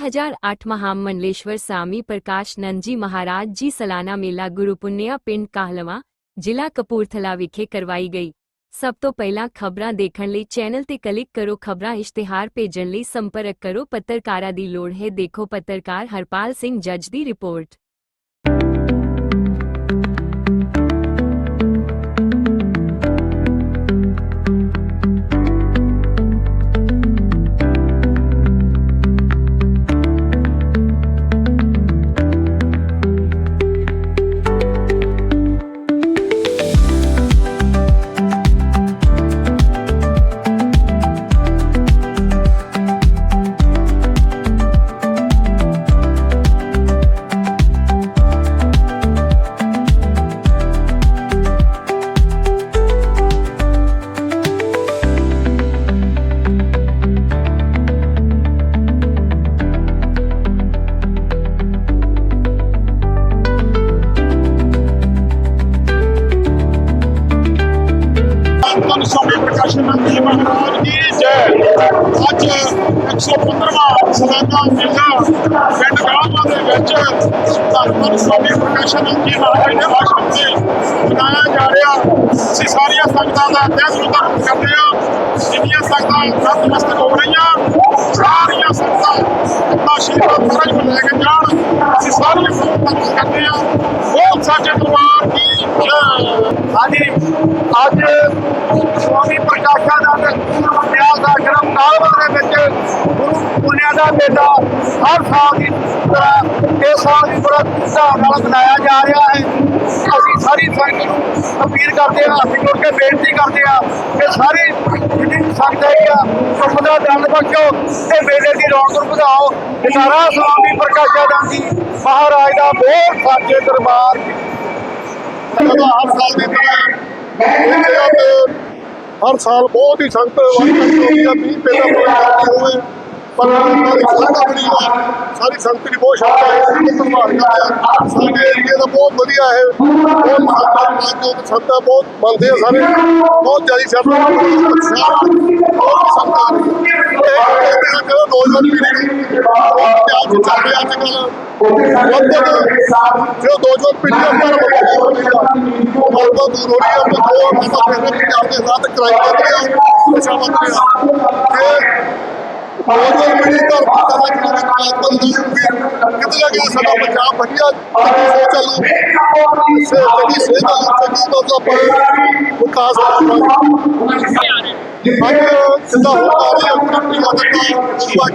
हज़ार अठ महा महामंडलेश्वर स्वामी प्रकाश नंद जी महाराज जी सलाना मेला गुरु पुन्या पिंड काहलवा, जिला कपूरथला विखे करवाई गई। सब तो पहला खबर देखने ले चैनल ते क्लिक करो, खबर इश्तिहार भेजने संपर्क करो, पत्रकारा दी लोड़ है देखो पत्रकार हरपाल सिंह जज दी रिपोर्ट। ਨਤਮਸਤਕ ਹੋ ਰਹੀਆਂ। ਸਾਰੀਆਂ ਸੰਗਤਾਂ ਸ਼੍ਰੀ ਆਸ਼ੀਰਵਾਦ ਮਹਾਰਾਜ ਨੂੰ ਲੈ ਕੇ ਜਾਣ। ਅਸੀਂ ਸਾਰੀਆਂ ਸੰਗਤਾਂ ਦਾ ਕਰਦੇ ਹਾਂ ਬਹੁਤ ਸਾਚੇ ਦਰਬਾਰ ਦੀ ਜੈ। ਅੱਜ ਸਵਾਮੀ ਪ੍ਰਕਾਸ਼ਾਨੰਦ ਵਿਆਸ ਆਸ਼ਰਮ ਕਾਲਵਾ ਦੇ ਵਿੱਚ ਗੁਰੂ ਪੁੰਨਿਆ ਦਾ ਮੇਲਾ ਹਰ ਸਾਲ ਦੀ ਤਰ੍ਹਾਂ ਇਸ ਸਾਲ ਦੀ ਬੜਾ ਧੂਮਧਾਮ ਨਾਲ ਮਨਾਇਆ ਜਾ ਰਿਹਾ ਹੈ। ਅਸੀਂ ਸਾਰੀ ਸੰਗਤ ਨੂੰ ਅਪੀਲ ਕਰਦੇ ਹਾਂ ਹੱਥ ਜੋੜ ਕੇ ਬੇਨਤੀ ਕਰਦੇ ਹਾਂ ਕਿ ਸਾਰੇ ਜਿੰਨੀ ਸੰਗਤ ਹੈ ਆ ਸੁਖ ਦਾ ਦੰਦ ਬਖਸ਼ੋ ਤੇ ਮੇਲੇ ਦੀ ਰੌਣਕ ਨੂੰ ਵਧਾਓ। ਸਾਰਾ ਸਵਾਮੀ ਪ੍ਰਕਾਸ਼ਾਨੰਦ ਜੀ ਮਹਾਰਾਜ ਦਾ ਬਹੁਤ ਸਾਜੇ ਦਰਬਾਰ ਹਰ ਸਾਲ ਦੀ ਤਰ੍ਹਾਂ ਹਰ ਸਾਲ ਬਹੁਤ ਹੀ ਸੰਗਤ ਵਾਲੀ ਹੁੰਦੀ ਆ ਵੀ ਪਹਿਲਾਂ ਪ੍ਰੋਗਰਾਮ ਹੋਵੇ ਪਰ ਉਹਨਾਂ ਦੀ ਸੰਗਤ ਬੜੀ ਆ ਸਾਰੀ ਸੰਗਤ ਦੀ ਬਹੁਤ ਸ਼ਰਧਾ ਹੈ ਸੰਗਤ ਸੰਭਾਲ ਕਰਦੇ ਆ ਸਾਡੇ ਏਰੀਏ ਦਾ ਬਹੁਤ ਵਧੀਆ ਹੈ ਬਹੁਤ ਸੰਗਤ ਬਹੁਤ ਸੰਗਤਾਂ ਬਹੁਤ ਮੰਨਦੇ ਆ ਸਾਰੇ ਬਹੁਤ ਜ਼ਿਆਦਾ ਸ਼ਰਧਾ ਬਹੁਤ ਸੰਗਤਾਂ ਆ ਰਹੀ ਹੈ ਇਹ ਕਹਿੰਦੇ ਆ ਕਿ ਨੌਜਵਾਨ ਪੀੜ੍ਹੀ ਨੂੰ ਬਹੁਤ ਪਿਆਰ ਚ ਚੱਲ ਰਿਹਾ ਅੱਜ ਕੱਲ੍ਹ ਲਗਭਗ ਜੋ ਨੌਜਵਾਨ ਪੀੜ੍ਹੀ ਆ ਪਰ ਬਹੁਤ ਦੂਰ ਹੋ ਰਹੀ ਹੈ ਆਪਾਂ ਦੋ ਆਪਾਂ ਫਿਰ ਪੰਜਾਬ ਦੇ ਸਾਥ ਕਰਾਈ ਕਰਦੇ ਆ ਅੱਛਾ ਮੰਨ ਰਿਹਾ ਕਿ ਨੌਜਵਾਨ ਪੀੜ੍ਹੀ ਦਾ ਪਤਾ ਲੱਗਣਾ ਕਿ ਦੀ ਕਿਤੇ ਨਾ ਕਿਤੇ ਸਾਡਾ ਪੰਜਾਬ ਵਧੀਆ ਸੋਚ ਚੱਲੂ ਸੇ ਜਿਹੜੀ ਸੇਧ ਆ ਚੰਗੀ ਤੋਂ ਆਪਾਂ ਵਿਕਾਸ ਕਰਾਂਗੇ ਅੱਜ ਜਿੱਦਾਂ ਹੋ ਆ ਰਹੀ ਹੈ ਕੰਪਨੀ ਦਾ ਤਾਂ ਸੁਭਾ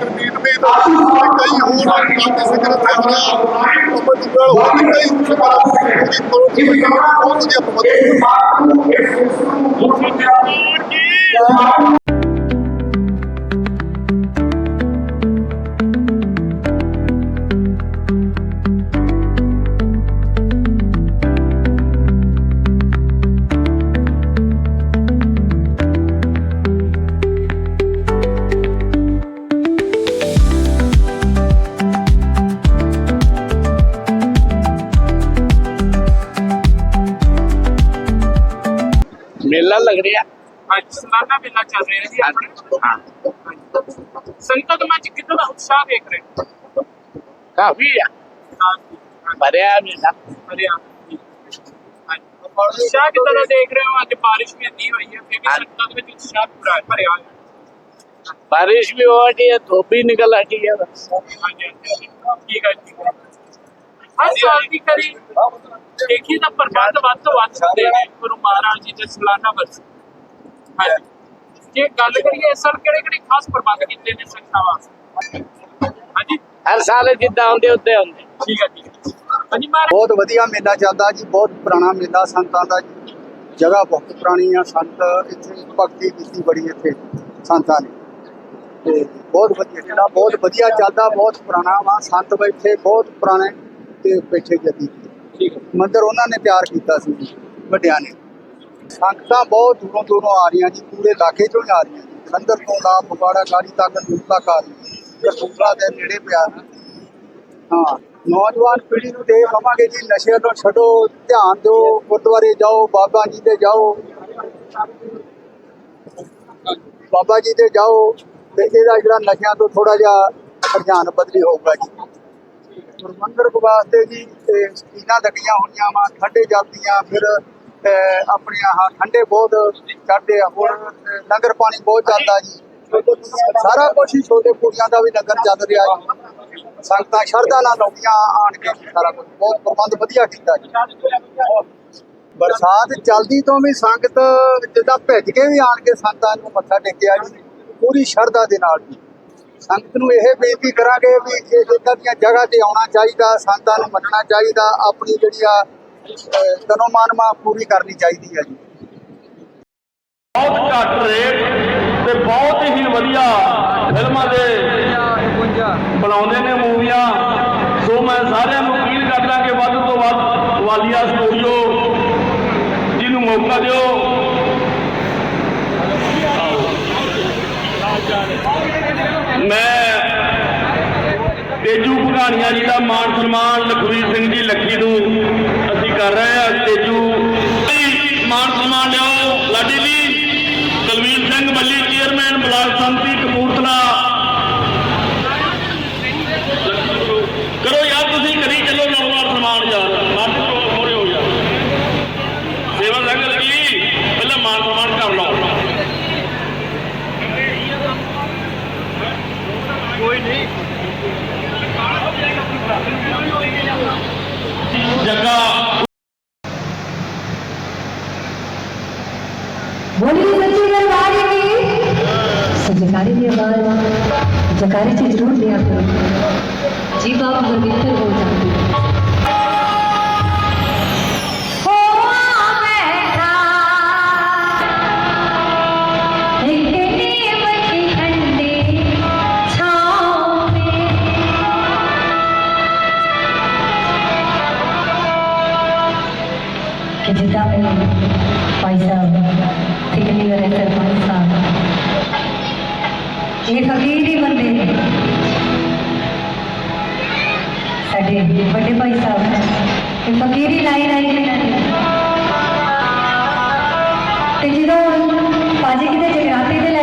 ਕਈ ਹੋਰ ਕਾਮੇ ਸਿਕਰਤ ਹੈ ਹਰਾ ਆਪਾਂ ਹੋਰ ਵੀ ਕਈ ਸਿਕਰਤ ਦੀ ਕਰੋ ਕਿ ਬਹੁਤ ਵਧੀਆ ਪ੍ਰਬੰਧ ਰਿਹਾ। ਅੱਜ ਸਲਾਨਾ ਮੇਲਾ ਚੱਲ ਰਿਹਾ ਜੀ ਆਪਣੇ। ਹਾਂ। ਸੰਗਤਾਂ ਦੇ ਵਿੱਚ ਕਿੰਨਾ ਦਾ ਉਤਸ਼ਾਹ ਦੇਖ ਰਹੇ? ਹੋ ਕਾਫੀ ਆ। ਭਰਿਆ ਮੇਲਾ। ਹਰਿਆ ਉਤਸ਼ਾਹ ਕਿੰਨਾ ਦਾ ਦੇਖ ਰਹੇ ਹੋ? ਅੱਜ ਬਾਰਿਸ਼ ਵੀ ਇੰਨੀ ਹੋਈ ਹੈ ਫਿਰ ਵੀ ਦੇ ਵਿੱਚ ਉਤਸ਼ਾਹ ਪੂਰਾ ਭਰਿਆ ਹੋਇਆ। ਹਰ ਸਾਲ ਦੀ ਕਰੀ। ਦੇਖੀ ਤਾਂ ਪ੍ਰਬੰਧ ਵੱਧ ਤੋਂ ਵੱਧ ਹੁੰਦੇ ਨੇ। ਗੁਰੂ ਮਹਾਰਾਜ ਜੀ ਦੇ ਸਲਾਨਾ ਵਰਸ। ਜੇ ਗੱਲ ਕਰੀਏ ਇਸ ਸਾਲ ਕਿਹੜੇ ਕਿਹੜੇ ਖਾਸ ਪ੍ਰਬੰਧ ਕੀਤੇ ਨੇ ਸੰਗਤਾਂ ਵਾਸਤੇ ਹਾਂਜੀ। ਹਰ ਸਾਲ ਜਿੱਦਾਂ ਹੁੰਦੇ ਉੱਤੇ ਹੁੰਦੇ। ਠੀਕ ਹੈ ਠੀਕ ਹੈ। ਹਾਂਜੀ ਮਹਾਰਾਜ। ਬਹੁਤ ਵਧੀਆ ਮੇਲਾ ਚੱਲਦਾ ਜੀ ਬਹੁਤ ਪੁਰਾਣਾ ਮੇਲਾ ਸੰਤਾਂ ਦਾ ਜੀ। ਜਗ੍ਹਾ ਬਹੁਤ ਪੁਰਾਣੀ ਆ ਸੰਤ ਇੱਥੇ ਭਗਤੀ ਕੀਤੀ ਬੜੀ ਇੱਥੇ ਸੰਤਾਂ ਨੇ। ਤੇ ਬਹੁਤ ਵਧੀਆ ਜਿਹੜਾ ਬਹੁਤ ਵਧੀਆ ਚੱਲਦਾ ਬਹੁਤ ਪੁਰਾਣਾ ਵਾ। ਸੰਤ ਬੈਠੇ ਬਹੁਤ ਪੁਰਾਣੇ ਤੇ ਬੈਠੇ ਜੱਦੀ। ਠੀਕ ਹੈ। ਮੰਦਿਰ ਉਹਨਾਂ ਨੇ ਤਿਆਰ ਕੀਤਾ ਸੀ ਵੱਡਿਆਂ ਨੇ। ਸੰਗਤਾਂ ਬਹੁਤ ਦੂਰੋਂ ਦੂਰੋਂ ਆ ਰਹੀਆਂ ਜੀ, ਪੂਰੇ ਇਲਾਕੇ ਚੋਂ ਆ ਰਹੀਆਂ ਜੀ। ਤੋਂ ਲਾ ਫਗਵਾੜਾ ਗਾੜੀ ਤੱਕ ਦੂਰ ਤੱਕ ਕਸੂਰਾ ਦੇ ਨੇੜੇ ਪਿਆ। ਹਾਂ, ਨੌਜਵਾਨ ਪੀੜ੍ਹੀ ਨੂੰ ਦੇ ਕਹਾਂਗੇ ਜੀ ਨਸ਼ੇ ਤੋਂ ਛੱਡੋ, ਧਿਆਨ ਦਿਓ, ਗੁਰਦੁਆਰੇ ਜਾਓ, ਬਾਬਾ ਜੀ ਦੇ ਜਾਓ। ਬਾਬਾ ਜੀ ਦੇ ਜਾਓ, ਤੇ ਇਹਦਾ ਜਿਹੜਾ ਨਸ਼ਿਆਂ ਤੋਂ ਥੋੜਾ ਜਿਹਾ ਰੁਝਾਨ ਬਦਲੀ ਹੋਊਗਾ ਜੀ। ਗੁਰਮੰਦਰ ਵਾਸਤੇ ਜੀ ਇਹ ਸਕੀਨਾਂ ਲੱਗੀਆਂ ਹੋਈਆਂ ਵਾ ਠੰਡੇ ਜਾਂਦੀਆਂ ਫਿਰ ਆਪਣੇ ਆਹ ਠੰਡੇ ਬਹੁਤ ਚੜਦੇ ਆ। ਹੁਣ ਲੰਗਰ ਪਾਣੀ ਬਹੁਤ ਚੱਲਦਾ ਜੀ। ਸਾਰਾ ਕੁਝ ਹੀ ਛੋਟੇ ਕੁੜੀਆਂ ਦਾ ਵੀ ਲੰਗਰ ਚੱਲ ਰਿਹਾ ਜੀ। ਸੰਗਤਾਂ ਸ਼ਰਧਾ ਨਾਲ ਲਾਉਂਦੀਆਂ ਆਣ ਕੇ। ਸਾਰਾ ਕੁਝ ਬਹੁਤ ਪ੍ਰਬੰਧ ਵਧੀਆ ਕੀਤਾ ਜੀ। ਬਰਸਾਤ ਚਲਦੀ ਤੋਂ ਵੀ ਸੰਗਤ ਜਿੱਦਾਂ ਭਿੱਜ ਕੇ ਵੀ ਆਣ ਕੇ ਸੰਤਾਂ ਨੂੰ ਮੱਥਾ ਟੇਕਿਆ ਜੀ। ਪੂਰੀ ਸ਼ਰਧਾ ਦੇ ਨਾਲ ਜੀ। ਸੰਗਤ ਨੂੰ ਇਹ ਬੇਨਤੀ ਕਰਾਂਗੇ ਵੀ ਇਹ ਇਦਾਂ ਦੀਆਂ ਜਗ੍ਹਾ ਤੇ ਆਉਣਾ ਚਾਹੀਦਾ ਸੰਤਾਂ ਨੂੰ ਮੰਨਣਾ ਚਾਹੀਦਾ, ਆਪਣੀ ਜਿਹੜੀ ਆ ਅਹ, ਪੂਰੀ ਕਰਨੀ ਚਾਹੀਦੀ ਹੈ ਜੀ। ਬਹੁਤ ਘੱਟ ਰੇਟ ਤੇ ਬਹੁਤ ਹੀ ਵਧੀਆ ਫਿਲਮਾਂ ਦੇ ਬਣਾਉਂਦੇ ਨੇ ਮੂਵੀਆਂ। ਸੋ ਮੈਂ ਸਾਰਿਆਂ ਨੂੰ ਅਪੀਲ ਕਰਦਾ ਕਿ ਵੱਧ ਤੋਂ ਵੱਧ ਵਾਲੀਆ ਸਟੂਡੀਓ ਜਿਹਨੂੰ ਮੌਕਾ ਦਿਓ। ਮੈਂ ਤੇਜੂ ਭਗਾਣੀਆਂ ਜੀ ਦਾ ਮਾਣ ਸਨਮਾਨ ਲਖਵੀਰ ਸਿੰਘ ਜੀ ਲੱਖੀ ਨੂੰ ਕਰ ਰਹੇ ਹਾਂ ਤੇਜੂ ਜੀ, ਸਨਮਾਨ ਲਿਆਓ ਲਾਡੀ ਜੀ ਕੁਲਵੀਰ ਸਿੰਘ ਮੱਲੀ ਚੇਅਰਮੈਨ ਬਲਾਕ ਸੰਮਤੀ ਕਪੂਰਥਲਾ जयकारे से जरूर दिया करो जी बाप हरमिंदर हो जाती हो ਫਕੀਰੀ ਲਾਈ ਲਾਈ ਤੇ ਜਦੋਂ ਪਾਜੀ ਕਿਤੇ ਜਗਰਾਤੇ ਤੇ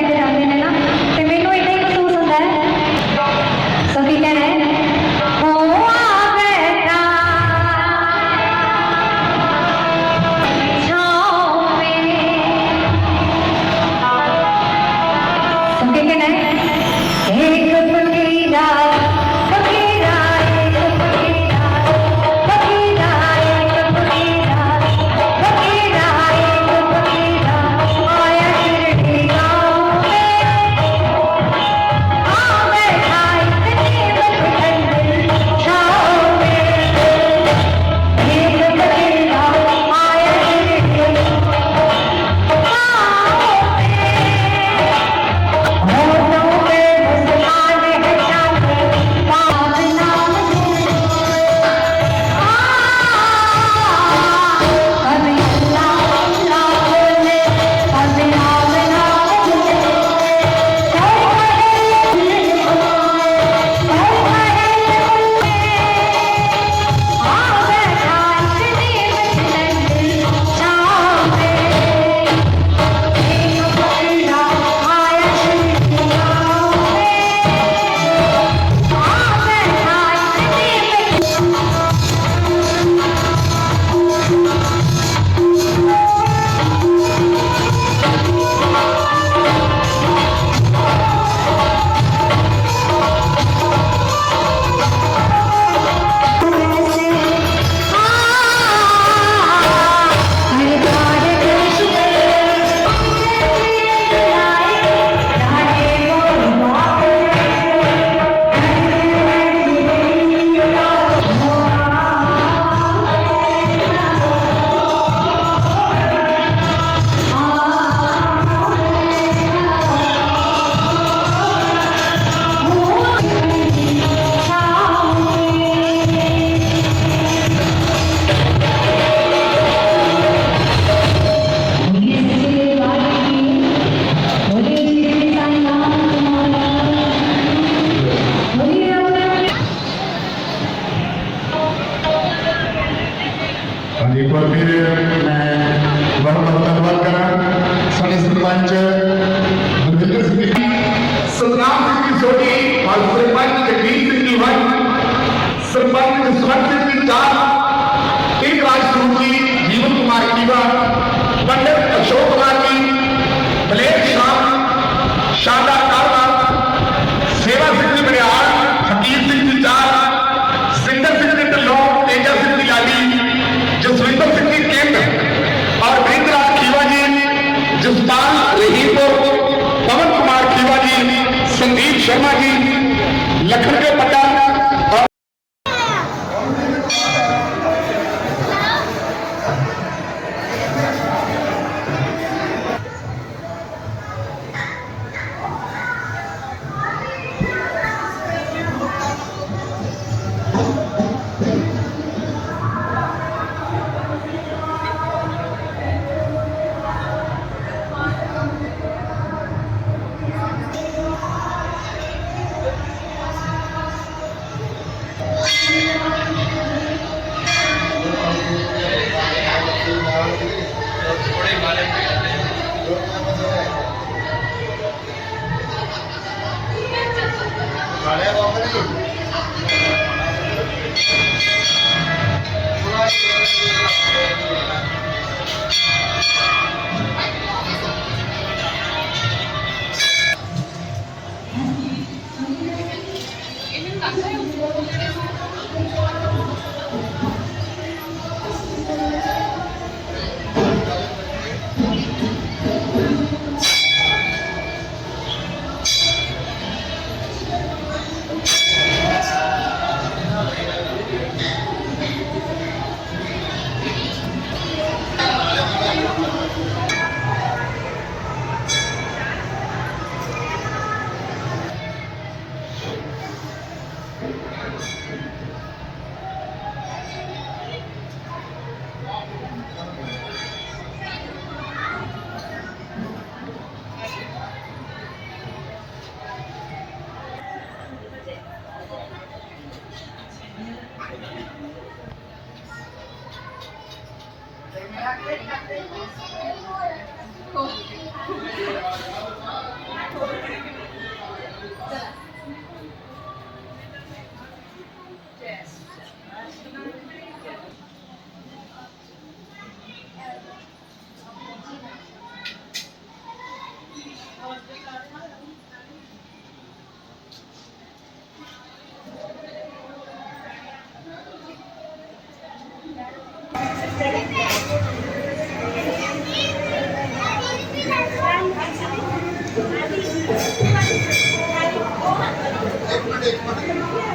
এখানকার